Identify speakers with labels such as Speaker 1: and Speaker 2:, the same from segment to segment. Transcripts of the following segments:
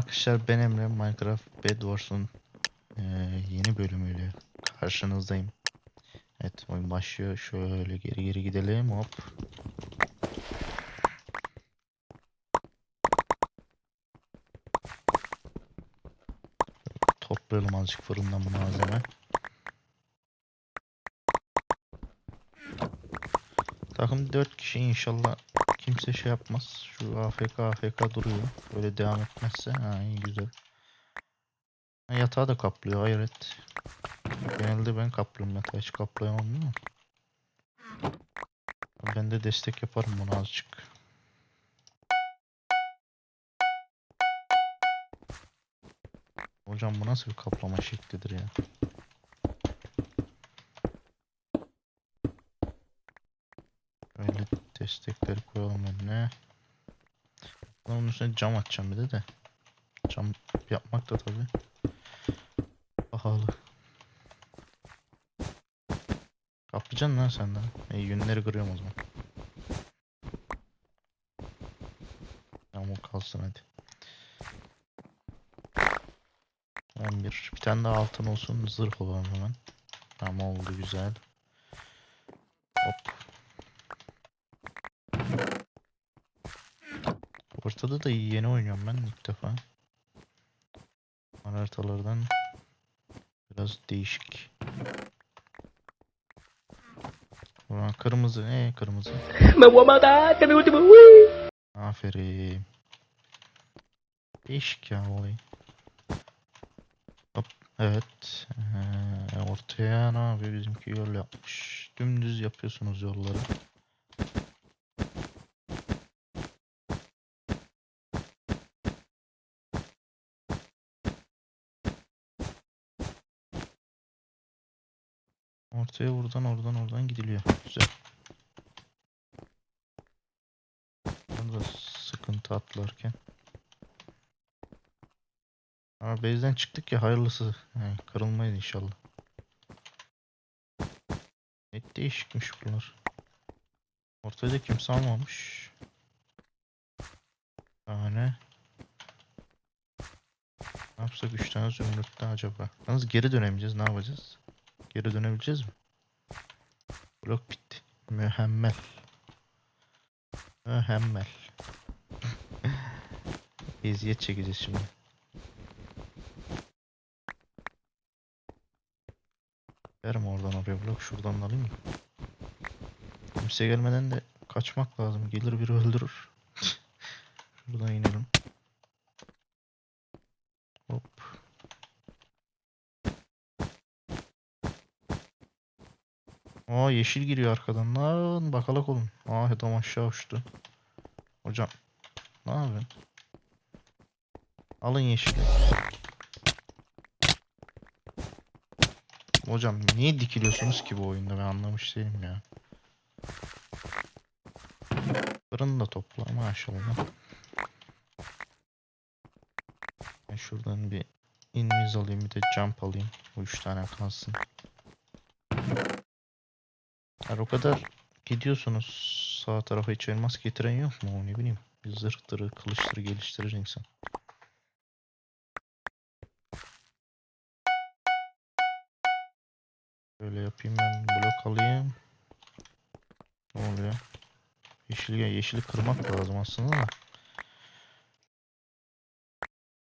Speaker 1: arkadaşlar ben Emre Minecraft Bed Wars'un eee, yeni bölümüyle karşınızdayım. Evet oyun başlıyor. Şöyle geri geri gidelim hop. Toplayalım azıcık fırından bu malzeme. Takım 4 kişi inşallah kimse şey yapmaz. Şu AFK AFK duruyor. Böyle devam etmezse ha iyi güzel. Ha, yatağı da kaplıyor hayret. Genelde ben kaplıyorum yatağı hiç kaplayamam mi? Ben de destek yaparım buna azıcık. Hocam bu nasıl bir kaplama şeklidir ya? Öyle destekleri koyalım önüne. Onun üstüne cam atacağım bir de de. Cam yapmak da tabi pahalı. Kaplayacaksın lan sen de. İyi yünleri kırıyorum o zaman. Tamam o kalsın hadi. 11. Bir tane daha altın olsun zırh olalım hemen. Tamam oldu güzel. Hop. Ortada da yeni oynuyorum ben ilk defa. Haritalardan biraz değişik. Ulan kırmızı ne kırmızı? Aferin. Değişik ya olay. Hop, evet. Ee, ortaya ne yapıyor bizimki yol yapmış. Dümdüz yapıyorsunuz yolları. Ortaya buradan oradan oradan gidiliyor. Güzel. Burada sıkıntı atlarken. Ama base'den çıktık ya hayırlısı. Yani kırılmayız inşallah. Ne değişikmiş bunlar. Ortada kimse almamış. Tane. Ne yapsak 3 tane zümrütte acaba? Yalnız geri dönemeyeceğiz. Ne yapacağız? Geri dönebileceğiz mi? Blok bitti. Mühemmel. Mühemmel. Eziyet çekeceğiz şimdi. Verim oradan oraya blok şuradan da alayım mı? Kimse gelmeden de kaçmak lazım. Gelir biri öldürür. Şuradan inelim. Hop. Aa yeşil giriyor arkadan. Lan bakalak olun. Aa adam aşağı uçtu. Hocam. Ne yapıyorsun? Alın yeşili. Hocam niye dikiliyorsunuz ki bu oyunda ben anlamış değilim ya. Fırını da topla maşallah. Ben şuradan bir inviz alayım bir de jump alayım. Bu üç tane kalsın. Her o kadar gidiyorsunuz sağ tarafa hiç elmas getiren yok mu? Ne bileyim. Bir zırhtırı, kılıçtırı geliştirir insan. Böyle yapayım ben blok alayım. Ne oluyor? Yeşil yeşili kırmak lazım aslında da.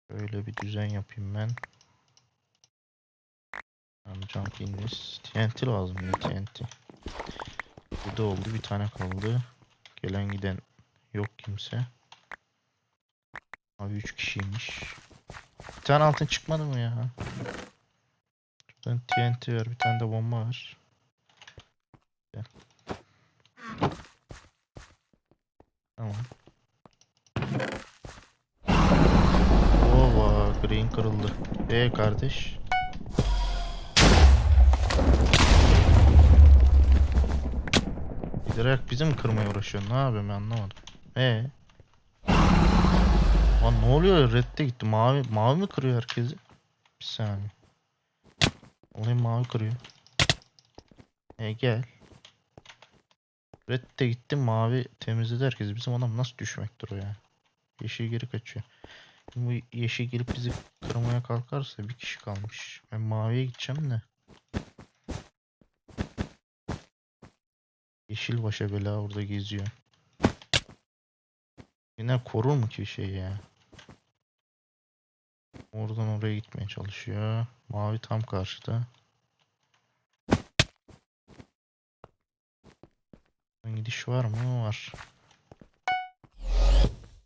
Speaker 1: Böyle bir düzen yapayım ben. Jump in this. TNT lazım ya TNT. Bu da oldu bir tane kaldı. Gelen giden yok kimse. Abi 3 kişiymiş. Bir tane altın çıkmadı mı ya? Şuradan TNT var bir tane de bomba var. Gel. Tamam. Ova green kırıldı. E kardeş. Giderek bizi mi kırmaya uğraşıyor? Ne yapıyorum ben anlamadım. E. Lan ne oluyor? Red'de gitti. Mavi mavi mi kırıyor herkesi? Bir saniye. Olayı mavi kırıyor. E gel. Red de gitti mavi temizledi herkesi. Bizim adam nasıl düşmektir o ya? Yeşil geri kaçıyor. Bu yeşil gelip bizi kırmaya kalkarsa bir kişi kalmış. Ben maviye gideceğim de. Yeşil başa bela orada geziyor. Yine korur mu ki şey ya? Oradan oraya gitmeye çalışıyor. Mavi tam karşıda. Gidiş var mı? Var.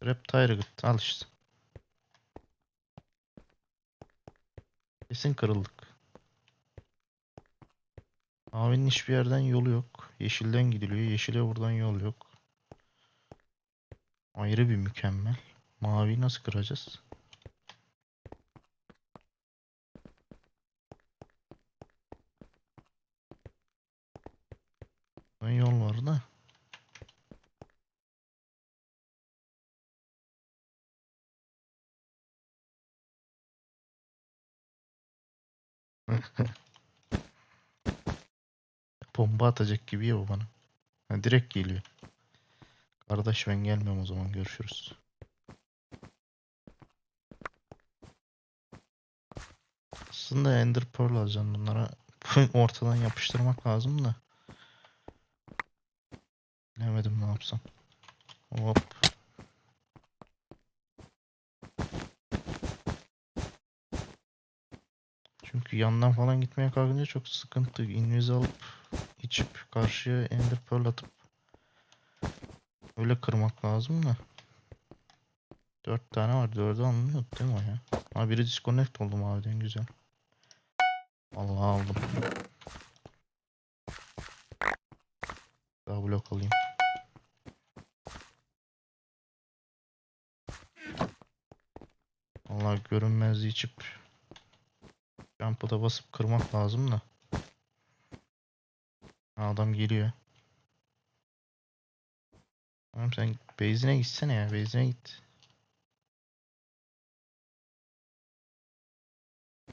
Speaker 1: Rap Target al işte. Kesin kırıldık. Mavinin hiçbir yerden yolu yok. Yeşilden gidiliyor. Yeşile buradan yol yok. Ayrı bir mükemmel. Maviyi nasıl kıracağız? Buradan yol var da. Bomba atacak gibi ya o bana. Ha, direkt geliyor. Kardeş ben gelmiyorum o zaman görüşürüz. Aslında Ender Pearl alacağım bunlara. Ortadan yapıştırmak lazım da. Bilemedim ne yapsam. Hop. Çünkü yandan falan gitmeye kalkınca çok sıkıntı. Invis alıp içip karşıya Ender Pearl atıp öyle kırmak lazım da. Dört tane var. Dördü alınmıyor değil mi o ya? Ha biri disconnect oldu maviden güzel. Allah aldım. Daha blok alayım. Allah görünmezliği içip Jump'ı da basıp kırmak lazım da. Adam geliyor. Tamam sen base'ine gitsene ya. Base'ine git.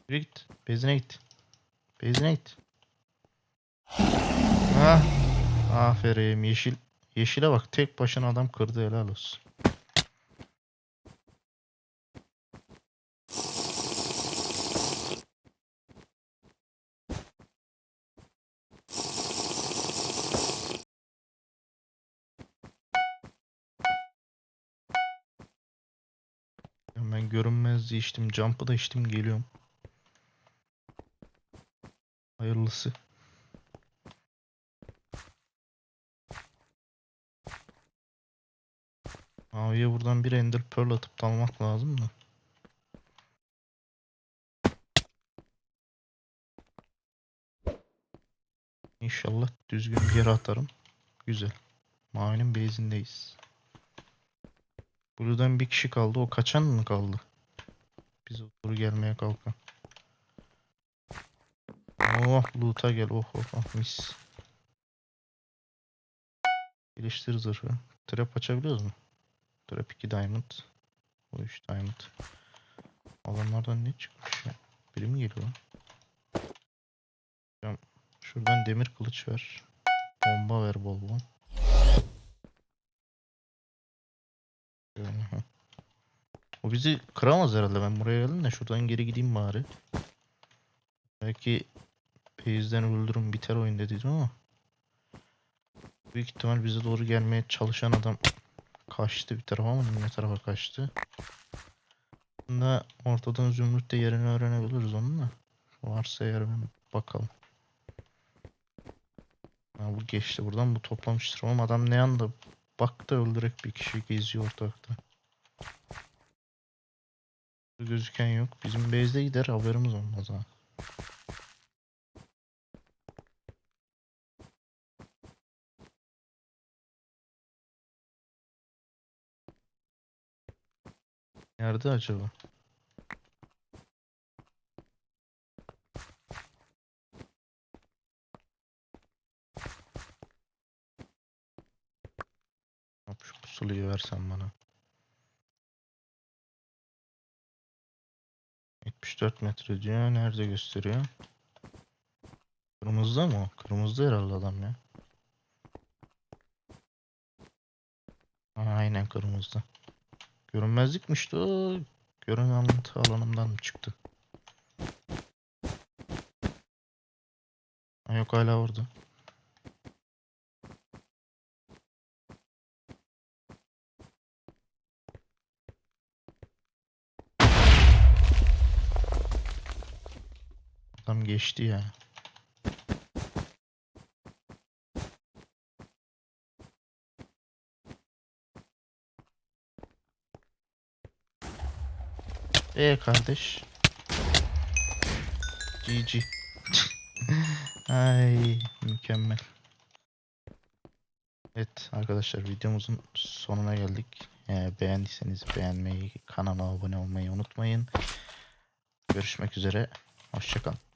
Speaker 1: Yürü git. Base'ine git. Base'ine git. Ah. Aferin yeşil. Yeşile bak tek başına adam kırdı helal olsun. Ben görünmezliği içtim, jump'ı da içtim, geliyorum. Hayırlısı. Maviye buradan bir Ender Pearl atıp dalmak lazım da. İnşallah düzgün bir yere atarım. Güzel. Mavinin base'indeyiz. Blue'dan bir kişi kaldı. O kaçan mı kaldı? Bize doğru gelmeye kalkan. Oh loot'a gel. Oh oh oh mis. Geliştir zırhı. Trap açabiliyoruz mu? Trap 2 diamond. O 3 diamond. Adamlardan ne çıkmış ya? Biri mi geliyor lan? Şuradan demir kılıç ver. Bomba ver bol bol. Heh. O bizi kıramaz herhalde. Ben buraya geldim de şuradan geri gideyim bari. Belki base'den öldürüm biter oyun dediydim ama. Büyük ihtimal bize doğru gelmeye çalışan adam kaçtı bir tarafa ama ne tarafa kaçtı. Bunda ortadan zümrüt de yerini öğrenebiliriz onunla. Varsa eğer ben bakalım. Ha, bu geçti buradan bu toplamıştır ama adam ne anda baktı öldürek bir kişi geziyor ortalıkta. Gözüken yok. Bizim base'de gider haberimiz olmaz ha. Nerede acaba? Pusulayı versen bana. 74 metre diyor. Nerede gösteriyor? Kırmızıda mı o? Kırmızıda herhalde adam ya. Aynen kırmızıda. Görünmezlikmiş de o. Görün alıntı alanımdan mı çıktı? Yok hala orada. Adam geçti ya. E kardeş. GG. Ay mükemmel. Evet arkadaşlar videomuzun sonuna geldik. Eğer beğendiyseniz beğenmeyi, kanala abone olmayı unutmayın. Görüşmek üzere. Hoşçakalın.